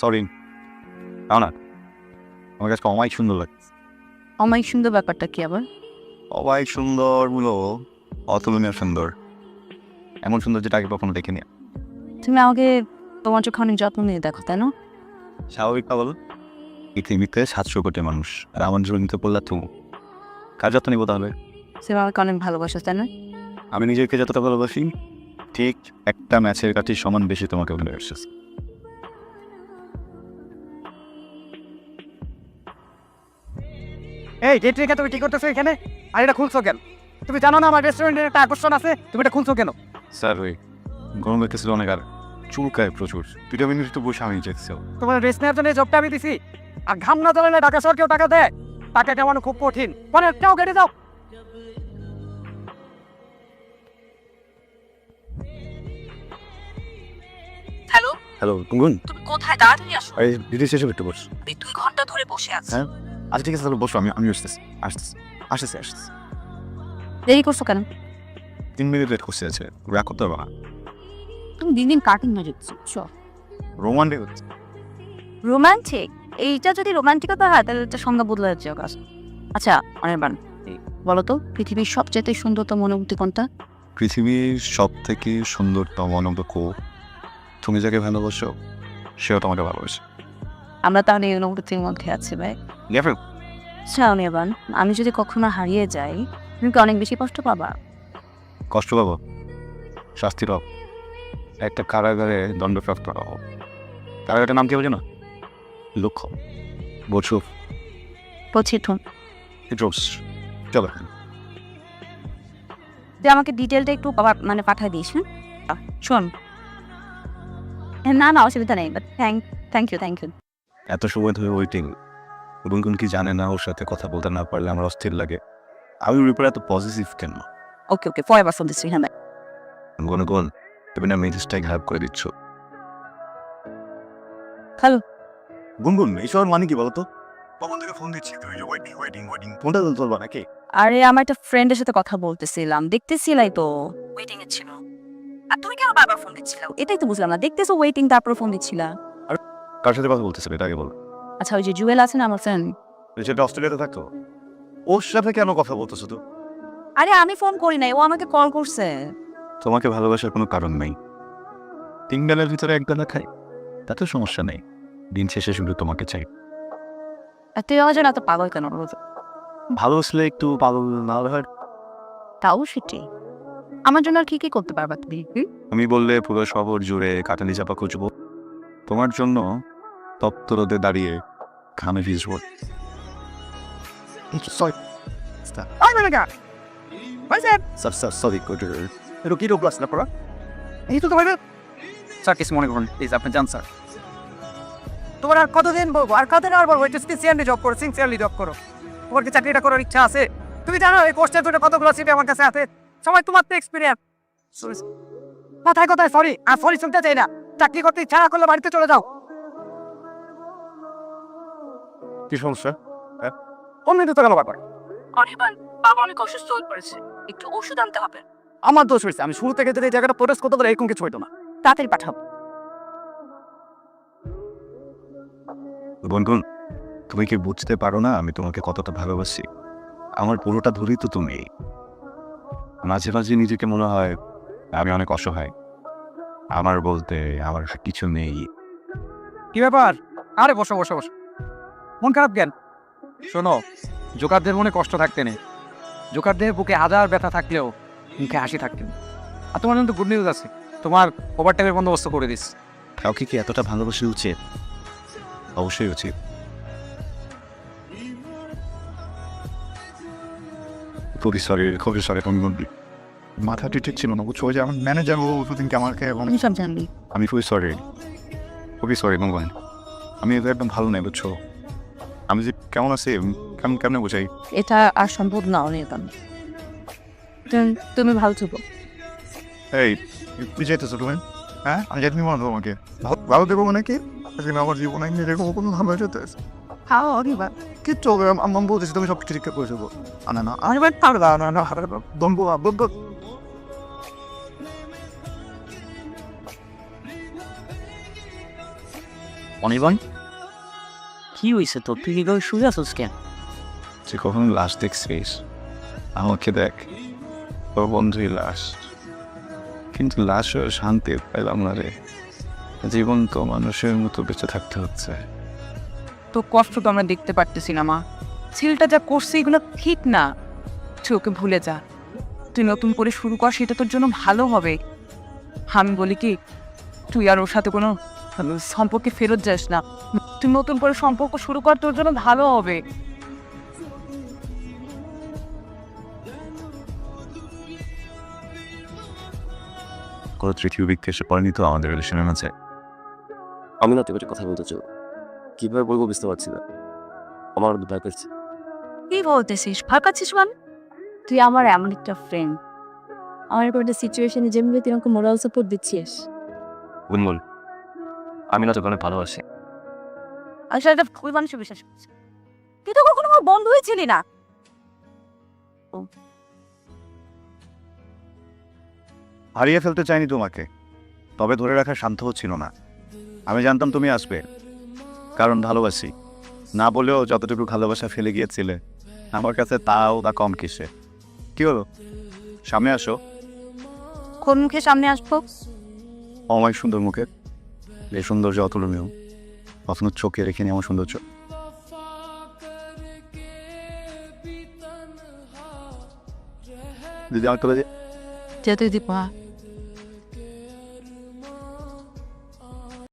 Sorry তাও না। আমার কাছে অমায়িক সুন্দর লাগে। অমায়িক সুন্দর ব্যাপারটা কি আবার? অমায়িক সুন্দরগুলো অতুলনীয় সুন্দর। এমন সুন্দর যেটা আগে কখনো দেখিনি। তুমি আমাকে তোমার চোখে অনেক যত্ন নিয়ে দেখো তাই না? স্বাভাবিক পাবল পৃথিবীতে সাতশো কোটি মানুষ আর আমার জন্য নিতে বললা তুমি কার যত্ন নিবো তাহলে? সে আমাকে অনেক ভালোবাসো তাই না? আমি নিজেকে যতটা ভালোবাসি ঠিক একটা ম্যাচের কাছে সমান বেশি তোমাকে ভালোবাসি। এই ডেট রেখে তুমি কি করতেছো এখানে? আর এটা খুলছো কেন? তুমি জানো না আমার রেস্টুরেন্টের একটা আকর্ষণ আছে? তুমি এটা খুলছো কেন? স্যার ওই গরম লাগতেছিল অনেক আর চুলকায় প্রচুর। দুটা মিনিট একটু বসে আমি যেতেছি তোমার রেস্ট নেওয়ার জন্য এই জবটা আমি দিছি। আর ঘাম না জ্বলে না টাকা সর কেউ টাকা দেয়? টাকা দেওয়ানো খুব কঠিন। মানে যাও কেটে যাও হ্যালো? হ্যালো গুনগুন। তুমি কোথায়? তাড়াতাড়ি আসো। এই দিদি শেষে একটু বস দুই ঘণ্টা ধরে বসে আছি। হ্যাঁ? আচ্ছা ঠিক আছে তাহলে বসো আমি আমি আসতেছি আসতেছি আসতেছি আসতেছি। দেরি করছ কেন? তিন মিনিট লেট করতে আছে রাগ করতে হবে না। তুমি দিন দিন কার্টুন মজা দিচ্ছ রোমান্টিক হচ্ছে। রোমান্টিক এইটা যদি রোমান্টিকতা হয় তাহলে এটা সংজ্ঞা বদলে যাচ্ছে কাজ। আচ্ছা অনির্বাণ বলো তো পৃথিবীর সবচেয়ে সুন্দরতম অনুভূতি কোনটা? পৃথিবীর সব থেকে সুন্দরতম অনুভূতি তুমি যাকে ভালোবাসো সেও তোমাকে ভালোবাসে। আমরা তাহলে এই অনুভূতির মধ্যে আছি ভাই। আচ্ছা অনির্বাণ আমি যদি কখনো হারিয়ে যাই তুমি কি অনেক বেশি কষ্ট পাবা? কষ্ট পাবো। শাস্তি পাবো। একটা কারাগারে দণ্ডপ্রাপ্ত হব কারাগারের নাম কি বলছো না? লক্ষ্য বছর। তো চলো তুই আমাকে ডিটেলটা একটু মানে পাঠিয়ে দিস হ্যাঁ? শোন। না না অসুবিধা নেই but thank thank you thank you এত সময় ধরে ওয়েটিং গুনগুন কি জানে না ওর সাথে কথা বলতে না পারলে আমার অস্থির লাগে। আমি ওর ব্যাপারে এত পজিটিভ কেন? Okay okay forever from this হ্যাঁ গুনগুন তুমি না মেজাজটাই খারাপ করে দিচ্ছ। হ্যালো গুনগুন এইসব মানে কি বলতো? কখন থেকে ফোন দিচ্ছি তুমি ওয়েটিং ওয়েটিং ওয়েটিং ফোনটা তো চলবা নাকি? আরে আমার একটা ফ্রেন্ডের সাথে কথা বলতেছিলাম দেখতেছিলাই তো। ওয়েটিং এ ছিল। আর তুমি কেন বারবার ফোন দিচ্ছিলা? এটাই তো বুঝলাম না দেখতেছো ওয়েটিং তারপর ফোন দিচ্ছিলা। কার সাথে কথা বলতেছিল এটা আগে বল। আচ্ছা ওই যে জুয়েল আছে না আমার ফ্রেন্ড সেটা অস্ট্রেলিয়াতে থাকতো। ওর সাথে কেন কথা বলতেছো তো? আরে আমি ফোন করি নাই ও আমাকে কল করছে। তোমাকে ভালোবাসার কোনো কারণ নেই। তিন বেলার ভিতরে এক বেলা খাই তাতে সমস্যা নেই। দিন শেষে শুধু তোমাকে চাই। আর তুই আমার জন্য এত পাগল কেন রোজ ভালোবাসলে একটু পাগল না হয় তাও সেটি আমার জন্য আর কি কি করতে পারবা তুমি আমি বললে পুরো শহর জুড়ে কাটালি চাপা খুঁজবো। তোমার জন্য তপ্ত রোদে দাঁড়িয়ে ঘামে ভিজবো। আই গা হয়েছে সরি একটু রোগ আসলে পড়া এই তো তোমার স্যার কিছু মনে করুন প্লিজ আপনি যান স্যার তোমার আর কতদিন বলব? আর কতদিন আর বলব? এটা সিনসিয়ারলি জব করো সিনসিয়ারলি জব করো। তোমার কি চাকরিটা করার ইচ্ছা আছে? তুমি জানো এই কোর্সের দুটো কতগুলো আমার কাছে আছে? সবাই তোমার তো এক্সপিরিয়েন্স কথায় কথায় সরি আর সরি শুনতে চাই না। চাকরি করতে ইচ্ছা না করলে বাড়িতে চলে যাও। কি সমস্যা? হ্যাঁ? অন্য তো গেল ব্যাপার অনির্বাণ বাবা অনেক অসুস্থ হয়ে পড়েছে। একটু ওষুধ আনতে হবে। আমার দোষ হয়েছে। আমি শুরু থেকে যদি এই জায়গাটা প্রোটেস্ট করতে পারি এরকম কিছু হইতো না। তাড়াতাড়ি পাঠাবো বন্ধুন তুমি কি বুঝতে পারো না আমি তোমাকে কতটা ভালোবাসি? আমার পুরোটা ধরেই তো তুমি। মাঝে মাঝে নিজেকে মনে হয় আমি অনেক অসহায়। আমার বলতে আমার কিছু নেই। কি ব্যাপার? আরে বসো বসো বসো। মন খারাপ কেন? শোনো জোকারদের মনে কষ্ট থাকতে নেই। জোকারদের বুকে হাজার ব্যথা থাকলেও মুখে হাসি থাকতে নেই। আর তোমার জন্য গুড নিউজ আছে। তোমার ওভার টাইমের বন্দোবস্ত করে দিস। কাউকে কি এতটা ভালোবাসা উচিত? অবশ্যই উচিত। খুবই সরি খুবই সরি বন্ধু মাথা ঠিক ছিল না বুঝছ? ওই যে আমার ম্যানেজার ও আমাকে এবং আমি সব জানবি। আমি খুবই সরি খুবই সরি ভগবান। আমি এটা একদম ভালো নাই বুঝছ? আমি যে কেমন আছি কেমন কেমন বোঝাই? এটা আর সম্ভব না অনির্বাণ তুমি- তুমি ভালো থেকো। এই তুই যেতেছো তুমি? হ্যাঁ? আমি যেতে মনে তোমাকে। ভালো ভালো দেবো মানে কি? আজকে আমার জীবনে আমি এরকম কোনো ভালো যেতে হ্যাঁ অনির্বাণ কিচ্ছু হবে না। আমি বলতেছি তুমি সব কিছু ঠিক করে দেবো না না অনির্বাণ পারবে না না না দম্ব দম্ব অনির্বাণ কি হয়েছে তোর? তুই কীভাবে শুয়ে আসছিস কেন? তুই কখনো লাশ দেখছিস? আমাকে দেখ তোর বন্ধুই লাশ। কিন্তু লাশ হয়ে শান্তি পেলাম না রে। জীবন তো মানুষের মতো বেঁচে থাকতে হচ্ছে। তো কষ্ট তো আমরা দেখতে পারতেছি না মা। ছেলেটা যা করছে এগুলো ঠিক না। তুই ওকে ভুলে যা। তুই নতুন করে শুরু কর সেটা তোর জন্য ভালো হবে। আমি বলি কি তুই আর ওর সাথে কোনো সম্পর্কে ফেরত যাস না। তুই নতুন করে সম্পর্ক শুরু কর তোর জন্য ভালো হবে। কোনো তৃতীয় ব্যক্তি এসে পড়েনি তো? আমাদের রিলেশনের মাঝে। আমি না তোকে কথা বলতে চাই। কীভাবে বলব বুঝতে পারছি না। আমার ভয় করছে কি বলতেছিস? ফাঁকাচ্ছিস মানে? তুই আমার এমন একটা ফ্রেন্ড আমার এরকম একটা সিচুয়েশনে যেভাবে তুই আমাকে মোরাল সাপোর্ট দিচ্ছিস। গুনগুন আমি না তোকে অনেক ভালোবাসি। আসলে একটা ভুল মানুষের বিশ্বাস করছি তুই তো কখনো আমার বন্ধু হয়েছিলি না। হারিয়ে ফেলতে চাইনি তোমাকে। তবে ধরে রাখা শান্ত ছিল না। আমি জানতাম তুমি আসবে। কারণ ভালোবাসি। না বলেও যতটুকু ভালোবাসা ফেলে গিয়েছিলে আমার কাছে তাও তা কম কিসে। কি হলো? সামনে আসো। কোন মুখে সামনে আসব? অমায় সুন্দর মুখে। এই সৌন্দর্য অতুলনীয়। কখনো চোখে রেখে নি আমার সৌন্দর্য দিদি আমার তবে যেতে দীপা